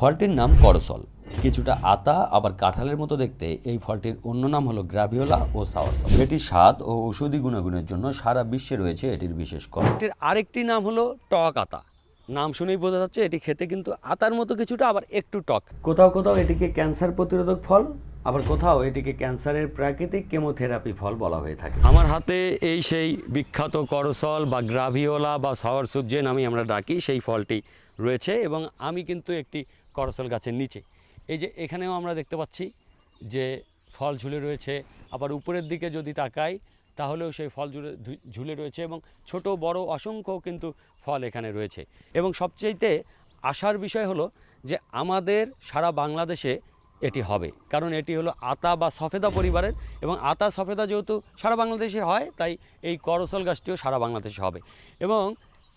ফলটির নাম করসল। কিছুটা আতা আবার কাঁঠালের মতো দেখতে। এই ফলটির অন্য নাম হলো গ্রাভিওলা ও সাওয়ারসল এটির স্বাদ ও ঔষধি গুণাগুণের জন্য সারা বিশ্বে রয়েছে এটির বিশেষ কর এটির আরেকটি নাম হলো টক আতা। নাম শুনেই বোঝা যাচ্ছে এটি খেতে কিন্তু আতার মতো কিছুটা আবার একটু টক। কোথাও কোথাও এটিকে ক্যান্সার প্রতিরোধক ফল আবার কোথাও এটিকে ক্যান্সারের প্রাকৃতিক কেমোথেরাপি ফল বলা হয়ে থাকে। আমার হাতে এই সেই বিখ্যাত করসল বা গ্রাভিওলা বা সাওয়ার সুপ যে নামে আমরা ডাকি সেই ফলটি রয়েছে এবং আমি কিন্তু একটি করসল গাছের নিচে। এই যে এখানেও আমরা দেখতে পাচ্ছি যে ফল ঝুলে রয়েছে, আবার উপরের দিকে যদি তাকাই তাহলেও সেই ফল ঝুলে ঝুলে রয়েছে এবং ছোট, বড়, অসংখ্য কিন্তু ফল এখানে রয়েছে। এবং সবচেয়েতে আশার বিষয় হলো যে আমাদের সারা বাংলাদেশে এটি হবে। কারণ এটি হলো আতা বা সফেদা পরিবারের এবং আতা, সফেদা যেহেতু সারা বাংলাদেশে হয়, তাই এই করসল গাছটিও সারা বাংলাদেশে হবে। এবং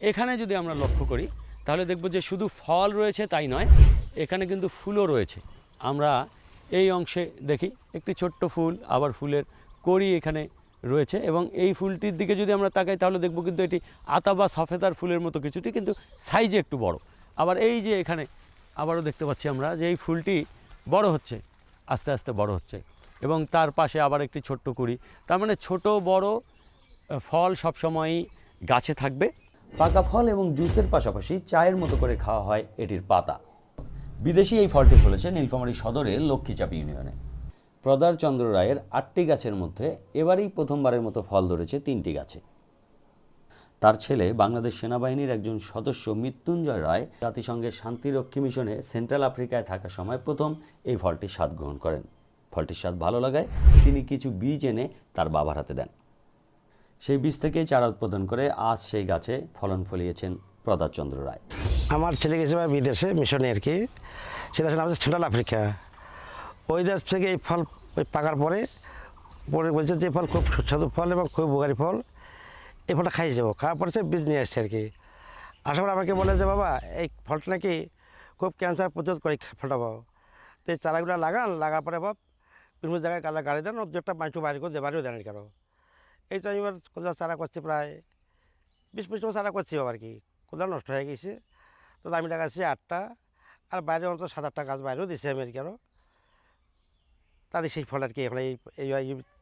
এখানে যদি আমরা লক্ষ্য করি, তাহলে দেখব যে শুধু ফল রয়েছে তাই নয় এখানে কিন্তু ফুলও রয়েছে। আমরা এই অংশে দেখি, একটি ছোট্ট ফুল, আবার ফুলের কড়ি এখানে রয়েছে এবং এই ফুলটির দিকে যদি আমরা তাকাই তাহলে দেখব কিন্তু এটি আতা বা সফেদার ফুলের মতো কিছুটি, কিন্তু সাইজে একটু বড়। আবার এই যে এখানে আবারও দেখতে পাচ্ছি আমরা যে এই ফুলটি বড় হচ্ছে, আস্তে আস্তে বড় হচ্ছে এবং তার পাশে আবার একটি ছোট্ট কুড়ি। তার মানে ছোট, বড় ফল সবসময়ই গাছে থাকবে। পাকা ফল এবং জুসের পাশাপাশি চায়ের মতো করে খাওয়া হয় এটির পাতা। বিদেশি এই ফলটি ফলেছে নীলফামারী সদরের লক্ষ্মীচাপ ইউনিয়নে। প্রদার চন্দ্র রায়ের আটটি গাছের মধ্যে এবারেই প্রথমবারের মতো ফল ধরেছে তিনটি গাছে। তার ছেলে বাংলাদেশ সেনাবাহিনীর একজন সদস্য মৃত্যুঞ্জয় রায় জাতিসংঘের শান্তিরক্ষী মিশনে সেন্ট্রাল আফ্রিকায় থাকার সময় প্রথম এই ফলটির স্বাদ গ্রহণ করেন। ফলটির স্বাদ ভালো লাগায় তিনি কিছু বীজ এনে তার বাবার হাতে দেন। সেই বীজ থেকেই চারা উৎপাদন করে আজ সেই গাছে ফলন ফলিয়েছেন প্রদারচন্দ্র রায়। আমার ছেলে গেছে বা বিদেশে মিশনে আর কি। সেটা আসলে আমাদের সেন্ট্রাল আফ্রিকা। ওই দেশ থেকে এই ফল ওই পাকার পরে পরে বলছে যে ফল খুব সুস্বাদু ফল এবং খুব উপকারী ফল। এই ফলটা খাই যাব। খাওয়ার পরে সে বীজ নিয়ে আসছে আর কি। আসার পর আমাকে বলে যে, বাবা, এই ফলটা নাকি খুব ক্যান্সার প্রতিরোধ করে ফলটা পাবো তো এই চারাগুলো লাগান, লাগার পরে বাপ বিভিন্ন জায়গায় গালা গাড়ি দেন দু একটা মাংস বাইরে করে দেবারও দেন কেন এই তো আমি এবার কোথাও চারা করছি প্রায় বিশ পঁচিশ চারা করছি বাবা আর কি। কোথাও নষ্ট হয়ে গেছে। তো আমি লাগাচ্ছি আটটা, আর বাইরে অন্তত সাত আটটা গাছ বাইরেও দিয়েছি আমি আর কি আরও তারই সেই ফল আর কি এখন এই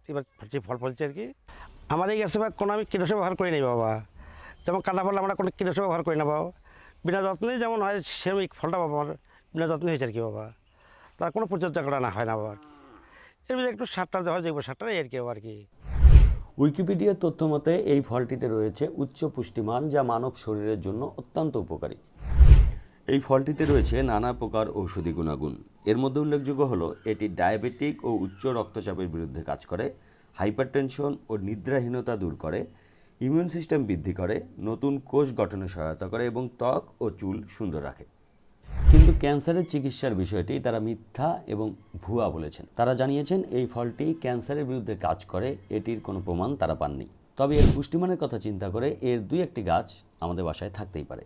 এবার যে ফল ফলছে আর কি। আমার এই গাছে বা কোনো আমি কীটনাশক ব্যবহার করি নাই বাবা। যেমন কাটা ফল আমরা কোনো কীটনাশক ব্যবহার করি না বাবা। বিনা যত্নেই যেমন হয় সেরকম এই ফলটা বাবা আমার বিনা যত্নে হয়েছে আর কি বাবা। তার কোনো পরিচর্যা করা না হয় না বাবা আর কি। এর মধ্যে একটু সারটা দেওয়া হয় সারটা, এই আর কি বাবা আর কি। উইকিপিডিয়ার তথ্য মতে এই ফলটিতে রয়েছে উচ্চ পুষ্টিমান, যা মানব শরীরের জন্য অত্যন্ত উপকারী। এই ফলটিতে রয়েছে নানা প্রকার ঔষধি গুণাগুণ। এর মধ্যে উল্লেখযোগ্য হলো, এটি ডায়াবেটিক ও উচ্চ রক্তচাপের বিরুদ্ধে কাজ করে, হাইপারটেনশন ও নিদ্রাহীনতা দূর করে, ইমিউন সিস্টেম বৃদ্ধি করে, নতুন কোষ গঠনে সহায়তা করে এবং ত্বক ও চুল সুন্দর রাখে। কিন্তু ক্যান্সারের চিকিৎসার বিষয়টি তারা মিথ্যা এবং ভুয়া বলেছেন। তারা জানিয়েছেন, এই ফলটি ক্যান্সারের বিরুদ্ধে কাজ করে, এটির কোনো প্রমাণ তারা পাননি। তবে এর পুষ্টিমানের কথা চিন্তা করে, এর দুই একটি গাছ আমাদের বাসায় থাকতেই পারে।